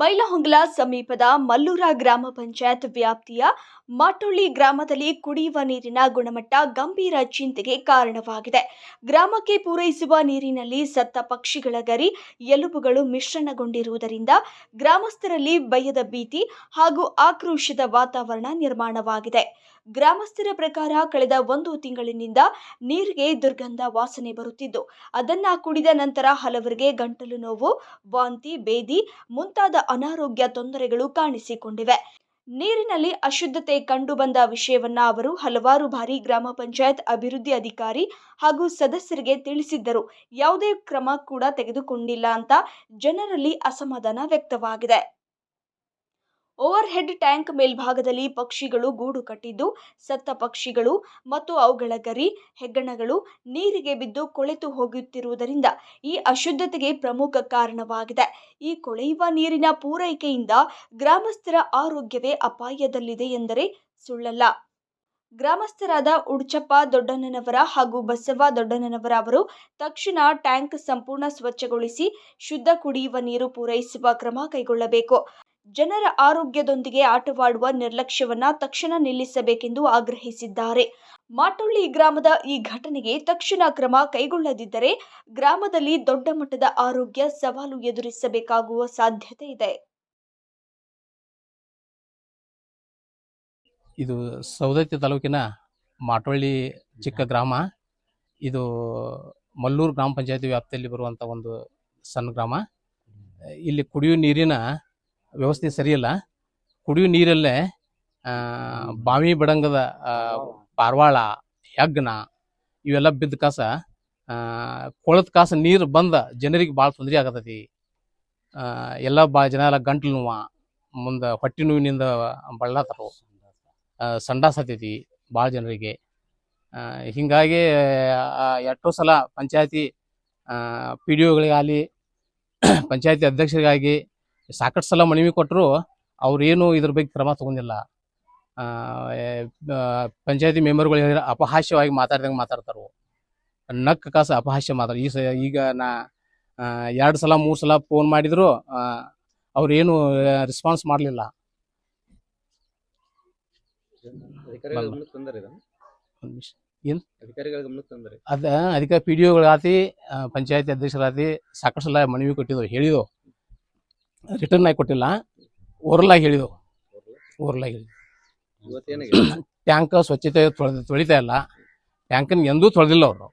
ಬೈಲಹೊಂಗಲ ಸಮೀಪದ ಮಲ್ಲೂರ ಗ್ರಾಮ ಪಂಚಾಯತ್ ವ್ಯಾಪ್ತಿಯ ಮಾಟೊಳ್ಳಿ ಗ್ರಾಮದಲ್ಲಿ ಕುಡಿಯುವ ನೀರಿನ ಗುಣಮಟ್ಟ ಗಂಭೀರ ಚಿಂತೆಗೆ ಕಾರಣವಾಗಿದೆ. ಗ್ರಾಮಕ್ಕೆ ಪೂರೈಸುವ ನೀರಿನಲ್ಲಿ ಸತ್ತ ಪಕ್ಷಿಗಳ ಗರಿ, ಎಲುಬುಗಳು ಮಿಶ್ರಣಗೊಂಡಿರುವುದರಿಂದ ಗ್ರಾಮಸ್ಥರಲ್ಲಿ ಭಯದ ಭೀತಿ ಹಾಗೂ ಆಕ್ರೋಶದ ವಾತಾವರಣ ನಿರ್ಮಾಣವಾಗಿದೆ. ಗ್ರಾಮಸ್ಥರ ಪ್ರಕಾರ ಕಳೆದ ಒಂದು ತಿಂಗಳಿನಿಂದ ನೀರಿಗೆ ದುರ್ಗಂಧ ವಾಸನೆ ಬರುತ್ತಿದ್ದು, ಅದನ್ನ ಕುಡಿದ ನಂತರ ಹಲವರಿಗೆ ಗಂಟಲು ನೋವು, ವಾಂತಿ, ಬೇದಿ ಮುಂತಾದ ಅನಾರೋಗ್ಯ ತೊಂದರೆಗಳು ಕಾಣಿಸಿಕೊಂಡಿವೆ. ನೀರಿನಲ್ಲಿ ಅಶುದ್ಧತೆ ಕಂಡುಬಂದ ವಿಷಯವನ್ನ ಅವರು ಹಲವಾರು ಬಾರಿ ಗ್ರಾಮ ಪಂಚಾಯತ್ ಅಭಿವೃದ್ಧಿ ಅಧಿಕಾರಿ ಹಾಗೂ ಸದಸ್ಯರಿಗೆ ತಿಳಿಸಿದ್ದರು. ಯಾವುದೇ ಕ್ರಮ ಕೂಡ ತೆಗೆದುಕೊಂಡಿಲ್ಲ ಅಂತ ಜನರಲ್ಲಿ ಅಸಮಾಧಾನ ವ್ಯಕ್ತವಾಗಿದೆ. ಓವರ್ ಹೆಡ್ ಟ್ಯಾಂಕ್ ಮೇಲ್ಭಾಗದಲ್ಲಿ ಪಕ್ಷಿಗಳು ಗೂಡು ಕಟ್ಟಿದ್ದು, ಸತ್ತ ಪಕ್ಷಿಗಳು ಮತ್ತು ಅವುಗಳ ಗರಿ, ಹೆಗ್ಗಣಗಳು ನೀರಿಗೆ ಬಿದ್ದು ಕೊಳೆತು ಹೋಗುತ್ತಿರುವುದರಿಂದ ಈ ಅಶುದ್ಧತೆಗೆ ಪ್ರಮುಖ ಕಾರಣವಾಗಿದೆ. ಈ ಕೊಳೆಯುವ ನೀರಿನ ಪೂರೈಕೆಯಿಂದ ಗ್ರಾಮಸ್ಥರ ಆರೋಗ್ಯವೇ ಅಪಾಯದಲ್ಲಿದೆ ಎಂದರೆ ಸುಳ್ಳಲ್ಲ. ಗ್ರಾಮಸ್ಥರಾದ ಉಡ್ಚಪ್ಪ ದೊಡ್ಡಣ್ಣನವರ ಹಾಗೂ ಬಸವ ದೊಡ್ಡಣ್ಣನವರ ಅವರು ತಕ್ಷಣ ಟ್ಯಾಂಕ್ ಸಂಪೂರ್ಣ ಸ್ವಚ್ಛಗೊಳಿಸಿ ಶುದ್ಧ ಕುಡಿಯುವ ನೀರು ಪೂರೈಸುವ ಕ್ರಮ ಕೈಗೊಳ್ಳಬೇಕು. ಜನರ ಆರೋಗ್ಯದೊಂದಿಗೆ ಆಟವಾಡುವ ನಿರ್ಲಕ್ಷ್ಯವನ್ನ ತಕ್ಷಣ ನಿಲ್ಲಿಸಬೇಕೆಂದು ಆಗ್ರಹಿಸಿದ್ದಾರೆ. ಮಾಟೊಳ್ಳಿ ಗ್ರಾಮದ ಈ ಘಟನೆಗೆ ತಕ್ಷಣ ಕ್ರಮ ಕೈಗೊಳ್ಳದಿದ್ದರೆ ಗ್ರಾಮದಲ್ಲಿ ದೊಡ್ಡ ಮಟ್ಟದ ಆರೋಗ್ಯ ಸವಾಲು ಎದುರಿಸಬೇಕಾಗುವ ಸಾಧ್ಯತೆ ಇದೆ. ಇದು ಸೌದತ್ತಿ ತಾಲೂಕಿನ ಮಾಟೊಳ್ಳಿ ಚಿಕ್ಕ ಗ್ರಾಮ. ಇದು ಮಲ್ಲೂರು ಗ್ರಾಮ ಪಂಚಾಯತಿ ವ್ಯಾಪ್ತಿಯಲ್ಲಿ ಬರುವಂಥ ಒಂದು ಸಣ್ಣ ಗ್ರಾಮ. ಇಲ್ಲಿ ಕುಡಿಯುವ ನೀರಿನ ವ್ಯವಸ್ಥೆ ಸರಿಯಿಲ್ಲ. ಕುಡಿಯುವ ನೀರಲ್ಲೇ ಬಾವಿ ಬಡಂಗದ ಪಾರ್ವಾಳ ಯಜ್ಞ ಇವೆಲ್ಲ ಬಿದ್ದ ಕಾಸ ಕೊಳದ ಕಾಸ ನೀರು ಬಂದ ಜನರಿಗೆ ಭಾಳ ತೊಂದರೆ ಆಗತೈತಿ. ಎಲ್ಲ ಬಾ, ಜನ ಎಲ್ಲ ಗಂಟ್ಲು ನೋವ, ಮುಂದೆ ಹೊಟ್ಟೆ ನೋವಿನಿಂದ ಬಳಲತ್ತಾರು ಸಂಡಾಸ ಆತೈತಿ ಭಾಳ ಜನರಿಗೆ. ಹೀಗಾಗಿ ಎಷ್ಟೋ ಸಲ ಪಂಚಾಯತಿ ಪಿ ಡಿ ಒಗಳಿಗಾಗಲಿ, ಪಂಚಾಯತಿ ಅಧ್ಯಕ್ಷರಿಗಾಗಿ ಸಾಕಷ್ಟು ಸಲ ಮನವಿ ಕೊಟ್ಟರು ಏನು ಇದ್ರ ಬಗ್ಗೆ ಕ್ರಮ ತಗೊಂಡಿಲ್ಲ. ಪಂಚಾಯತಿ ಮೆಂಬರ್ಗಳು ಹೇಳಿದ್ರೆ ಅಪಹಾಸ್ಯವಾಗಿ ಮಾತಾಡ್ದಂಗೆ ಮಾತಾಡ್ತಾರು. ನಕ್ಕ ಕಾಸ ಅಪಹಾಸ್ಯ ಮಾತಾಡ ಈ ಸ ಈಗ ನಾ ಎರಡು ಸಲ ಮೂರು ಸಲ ಫೋನ್ ಮಾಡಿದ್ರು ಅವ್ರೇನು ರೆಸ್ಪಾನ್ಸ್ ಮಾಡಲಿಲ್ಲ. ಅದ ಅದಕ್ಕೆ ಪಿ ಡಿ ಒಗಳಾತಿ ಪಂಚಾಯತಿ ಅಧ್ಯಕ್ಷರಾತಿ ಸಾಕಷ್ಟು ಸಲ ಮನವಿ ಕೊಟ್ಟಿದ್ದು ಹೇಳಿದವು ರಿಟರ್ನ್ ಆಗಿ ಕೊಟ್ಟಿಲ್ಲ. ಓರಲ್ ಆಗಿ ಹೇಳಿದವು. ಓರಲ್ ಆಗಿ ಹೇಳಿದ್ವು. ಟ್ಯಾಂಕ್ ಸ್ವಚ್ಛತೆ ತೊಳೆದ ತೊಳಿತಾ ಇಲ್ಲ. ಟ್ಯಾಂಕನ್ ಎಂದೂ ತೊಳೆದಿಲ್ಲ ಅವರು.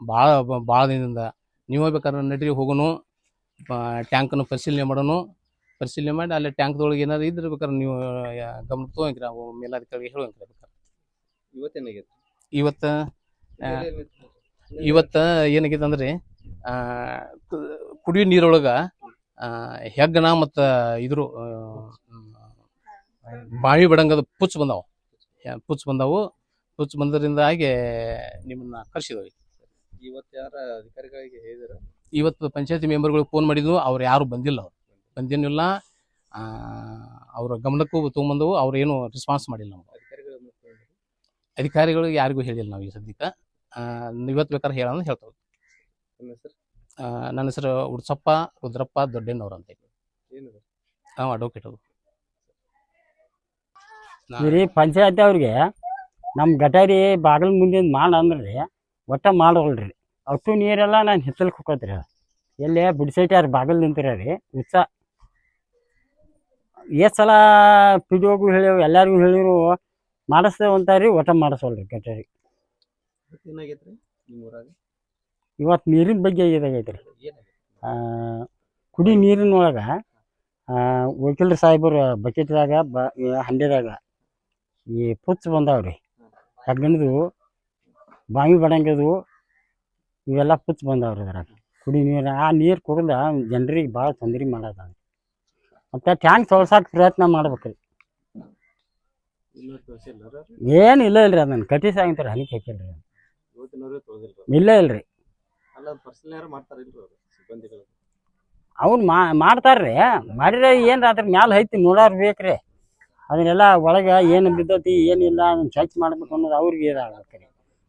ಭಾಳ ಭಾಳ ದಿನದಿಂದ. ನೀವು ಹೋಗ್ಬೇಕಾದ್ರೆ ನಡ್ರಿ ಹೋಗೋನು. ಟ್ಯಾಂಕನ್ನು ಪರಿಶೀಲನೆ ಮಾಡೋನು. ಪರಿಶೀಲನೆ ಮಾಡಿ ಅಲ್ಲಿ ಟ್ಯಾಂಕ್ದೊಳಗೆ ಏನಾದ್ರು ಇದ್ರೆ ಬೇಕಾದ್ರೆ ನೀವು ಗಮನ ತೊಗೊಂಡ್ರಿ. ಅವು ಮೇಲಾಧಿಕಾರಿಗೆ ಹೇಳುವಂತ ಬೇಕಾದ್ರೆ ಇವತ್ತು ಇವತ್ತು ಇವತ್ತ ಏನಾಗೈತೆ ಅಂದ್ರೆ ಕುಡಿಯೋ ನೀರೊಳಗ ಹೆಗ್ಗಣ ಮತ್ತು ಇದ್ರು ಬಾವಿ ಬಡಂಗದ ಪುಚ್ಚ ಬಂದಾವು. ಪುಚ್ಚ ಬಂದಾವು. ಪುಚ್ಚ ಬಂದರಿಂದಾಗಿ ನಿಮ್ಮನ್ನ ಕರ್ಸಿದವಿ. ಇವತ್ತು ಯಾರ ಅಧಿಕಾರಿಗಳಿಗೆ ಹೇಳಿದ್ರು? ಇವತ್ತು ಪಂಚಾಯತಿ ಮೆಂಬರ್ಗಳಿಗೆ ಫೋನ್ ಮಾಡಿದ್ವು. ಅವ್ರು ಯಾರು ಬಂದಿಲ್ಲ ಅವ್ರು. ಬಂದೇನಿಲ್ಲ. ಅವರ ಗಮನಕ್ಕೂ ತೊಗೊಂಬಂದವು. ಅವ್ರು ಏನು ರೆಸ್ಪಾನ್ಸ್ ಮಾಡಿಲ್ಲ ನಮ್ಗೆ. ಅಧಿಕಾರಿಗಳು ಅಧಿಕಾರಿಗಳಿಗೆ ಯಾರಿಗೂ ಹೇಳಿಲ್ಲ ನಾವು ಈ ಸದ್ಯಕ್ಕೆ. ಇವತ್ತು ಬೇಕಾದ್ರೆ ಹೇಳೋಣ ಹೇಳ್ತೇವೆ ನನ್ನ ಹೆಸರು ಉಡ್ಸಪ್ಪ ರುದ್ರಪ್ಪ ದೊಡ್ಡಣ್ಣವ್ರು ಅಂತ ಹೇಳಿ. ಹಾಂ ಅಡ್ವೊಕೇಟ್ ಅವರು. ರೀ ಪಂಚಾಯತಿ ಅವ್ರಿಗೆ ನಮ್ಮ ಗಟಾರಿ ಬಾಗಿಲ ಮುಂದಿನ ಮಾಡ ಅಂದ್ರಿ ಒಟ್ಟ ಮಾಡೋಲ್ರಿ ಅಷ್ಟು ನೀರೆಲ್ಲ ನಾನು ಹಿತ್ತಲ್ಕ್ ಹೋಗೋತ್ರಿ ಎಲ್ಲಿ ಬಿಡಿಸೈಟ್ಯಾರ ಬಾಗಿಲು ನಿಂತಿರ ರೀ ಉತ್ಸ. ಎಷ್ಟು ಸಲ ಪಿ ಡಿ ಒಗೂ ಹೇಳಿವು ಎಲ್ಲರಿಗೂ ಹೇಳಿರು ಮಾಡಿಸ್ತೇವೆ ಅಂತಾರ್ರಿ ಒಟ್ಟ ಮಾಡಿಸೋಲ್ರಿ ಗಟಾರಿ. ಏನಾಗೈತೆ ರೀ ನಿಮ್ಮ ಊರಾಗ? ಇವತ್ತು ನೀರಿನ ಬಗ್ಗೆ ಇದಾಗೈತೆ ರೀ ಕುಡಿ ನೀರಿನೊಳಗೆ ವಕೀಲರು ಸಾಹೇಬರು ಬಕೆಟ್ದಾಗ, ಬ ಹಂಡೆದಾಗ ಈ ಪುಚ್ಚ ರೀ ಹಗ್ಗಣದು ಬಾವಿ ಬಡಂಗದು ಇವೆಲ್ಲ ಪುಚ್ಚ ರೀ ಅದ್ರಾಗ ಕುಡಿ ನೀರು, ಆ ನೀರು ಕುಡ್ದ ಜನರಿಗೆ ಭಾಳ ತೊಂದರೆ ಮಾಡೋದ. ಮತ್ತು ಟ್ಯಾಂಕ್ ತೊಳ್ಸಕ್ಕೆ ಪ್ರಯತ್ನ ಮಾಡ್ಬೇಕ್ರಿ. ರೀ ಇಲ್ಲ ರೀ ಕಟ್ಟಿಸಾಗಿಂತಾರೆ ಹನಿಕೆ ಹಾಕಿಲ್ರಿ ಹನಿ ತೊಳೆದಿಲ್ಲ ಇಲ್ಲ ಇಲ್ರಿ. ಅಲ್ಲ ಪರ್ಸನಲ್ ಯಾರು ಮಾಡ್ತಾರಿಲ್ರಿ ಅವರು ಸಿಬ್ಬಂದಿಗಳು? ಅವ್ರು ಮಾ ಮಾಡ್ತಾರ್ರಿ. ಮಾಡಿದ್ರೆ ಏನು ಅದ್ರ ಮ್ಯಾಲ ಐತಿ ನೋಡೋರು ಬೇಕ್ರಿ. ಅದನ್ನೆಲ್ಲ ಒಳಗೆ ಏನು ಬಿದ್ದೈತಿ ಏನಿಲ್ಲ ಅದನ್ನ ಸ್ವಚ್ಛ ಮಾಡ್ಬೇಕು ಅನ್ನೋದು ಅವ್ರಿಗೆ ಇದಾಗತ್ತೆ ರೀ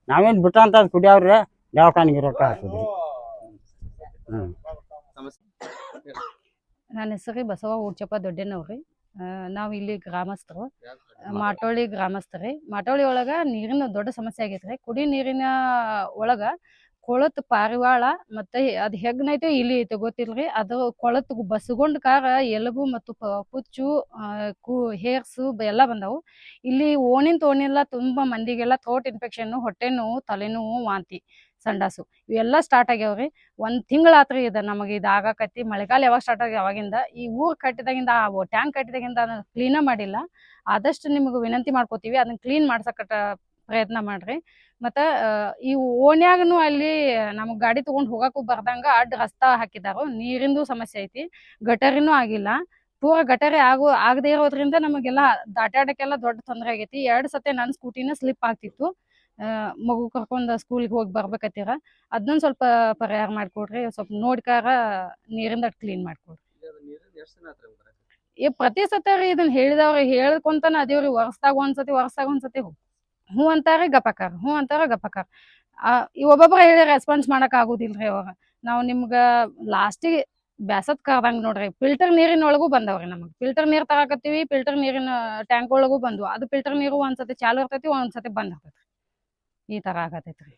ನಾವೇನು ಬಿಟ್ಟಂತ ಕುಡಿಯವ್ರಿ ದವಾಖಾನಿಗೆ ರೊಕ್ಕ ಹಾಕಿದ್ರಿ ಹ್ಞೂ ನನ್ನ ಹೆಸರಿ ಬಸವ ಊರ್ಚಪ್ಪ ದೊಡ್ಡನವ್ರಿ. ನಾವು ಇಲ್ಲಿ ಗ್ರಾಮಸ್ಥರು. ಮಾಟೋಳಿ ಗ್ರಾಮಸ್ಥರಿ ಮಾಟೋಳಿ ಒಳಗ ನೀರಿನ ದೊಡ್ಡ ಸಮಸ್ಯೆ ಆಗೈತ್ರಿ. ಕುಡಿ ನೀರಿನ ಒಳಗ ಕೊಳತ್ ಪಾರಿವಾಳ ಮತ್ತೆ ಅದ್ ಹೆಗ್ನೈತೆ ಇಲಿ ಐತೆ ಗೊತ್ತಿಲ್ರಿ? ಅದು ಕೊಳತ್ ಬಸ್ಗೊಂಡ್ ಕಾರ ಎಲುಬು ಮತ್ತು ಪುಚ್ಚು ಕೂ ಹೇರ್ಸು ಎಲ್ಲ ಬಂದವು. ಇಲ್ಲಿ ಓಣಿನ ತೋಣಿಲ್ಲ ತುಂಬಾ ಮಂದಿಗೆಲ್ಲ ಥ್ರೋಟ್ ಇನ್ಫೆಕ್ಷನ್ ಹೊಟ್ಟೆ ನೋವು ತಲೆನೋವು ವಾಂತಿ, ಸಂಡಾಸು ಇವೆಲ್ಲ ಸ್ಟಾರ್ಟ್ ಆಗ್ಯಾವ್ರಿ. ಒಂದ್ ತಿಂಗಳಾತ್ರಿ ಇದು ನಮಗೆ ಇದು ಆಗಾಕತ್ತಿ. ಮಳೆಗಾಲ ಯಾವಾಗ ಸ್ಟಾರ್ಟ್ ಆಗ್ಯಾವ ಅವಾಗಿಂದ ಈ ಊರ್ ಕಟ್ಟಿದಾಗಿಂದ ಟ್ಯಾಂಕ್ ಕಟ್ಟಿದಾಗಿಂದ ಅದನ್ನ ಕ್ಲೀನ ಮಾಡಿಲ್ಲ. ಆದಷ್ಟು ನಿಮಗೆ ವಿನಂತಿ ಮಾಡ್ಕೋತೀವಿ. ಅದನ್ನ ಕ್ಲೀನ್ ಮಾಡ್ಸಕಟ ಪ್ರಯತ್ನ ಮಾಡ್ರಿ. ಮತ್ತ ಈ ಓಣ್ಯಾಗನು ಅಲ್ಲಿ ನಮಗ್ ಗಾಡಿ ತಗೊಂಡ್ ಹೋಗಕ್ಕೂ ಬರ್ದಂಗ ಅಡ್ಡ ರಸ್ತಾ ಹಾಕಿದಾರು. ನೀರಿಂದು ಸಮಸ್ಯೆ ಐತಿ, ಗಟರಿನೂ ಆಗಿಲ್ಲ. ಪೂರ ಗಟರಿ ಆಗು, ಆಗದೆ ಇರೋದ್ರಿಂದ ನಮಗೆಲ್ಲ ದಾಟಾಡಕ್ಕೆಲ್ಲ ದೊಡ್ಡ ತೊಂದರೆ ಆಗೈತಿ. ಎರಡ್ ಸತೆ ನನ್ ಸ್ಕೂಟಿನ ಸ್ಲಿಪ್ ಆಗ್ತಿತ್ತು. ಮಗು ಕರ್ಕೊಂಡ್ ಸ್ಕೂಲಿಗೆ ಹೋಗಿ ಬರ್ಬೇಕತ್ತೀರ. ಅದನ್ನ ಸ್ವಲ್ಪ ಪರಿಹಾರ ಮಾಡ್ಕೊಡ್ರಿ, ಸ್ವಲ್ಪ ನೋಡ್ಕಾರ ನೀರಿಂದ ಕ್ಲೀನ್ ಮಾಡ್ಕೊಡ್ರಿ. ಪ್ರತಿ ಸತ ರೀ ಇದನ್ನ ಹೇಳಿದವ್ರಿ, ಹೇಳ್ಕೊಂತಾನ ಅದೇವ್ರಿ, ವರ್ಷದಾಗ ಒಂದ್ಸತಿ ವರ್ಷದಾಗ ಒಂದ್ಸತಿ ಹ್ಞೂ ಹ್ಞೂ ಅಂತಾರೆ, ಗಪಕಾರ, ಹ್ಞೂ ಅಂತಾರೆ, ಗಪಕಾರ. ಒಬ್ಬೊಬ್ರ ಹೇಳಿ ರೆಸ್ಪಾನ್ಸ್ ಮಾಡಕ್ ಆಗುದಿಲ್ರಿ ಅವಾಗ ನಾವು ನಿಮ್ಗೆ ಲಾಸ್ಟಿಗೆ ಬ್ಯಾಸತ್ ಕರ್ದಂಗ್ ನೋಡ್ರಿ ಫಿಲ್ಟರ್ ನೀರಿನ ಒಳಗೂ ಬಂದವ್ರಿ ನಮಗೆ. ಫಿಲ್ಟರ್ ನೀರು ತರಾಕತ್ತೀವಿ ಫಿಲ್ಟರ್ ನೀರಿನ ಟ್ಯಾಂಕ್ ಒಳಗೂ ಬಂದ್ವು. ಅದು ಫಿಲ್ಟರ್ ನೀರು ಒಂದ್ಸತಿ ಚಾಲು ಇರ್ತೈತಿ, ಒಂದ್ಸತಿ ಬಂದ್ ಇರ್ತೈತಿ ಈ ತರ ಆಗತೈತ್ರಿ.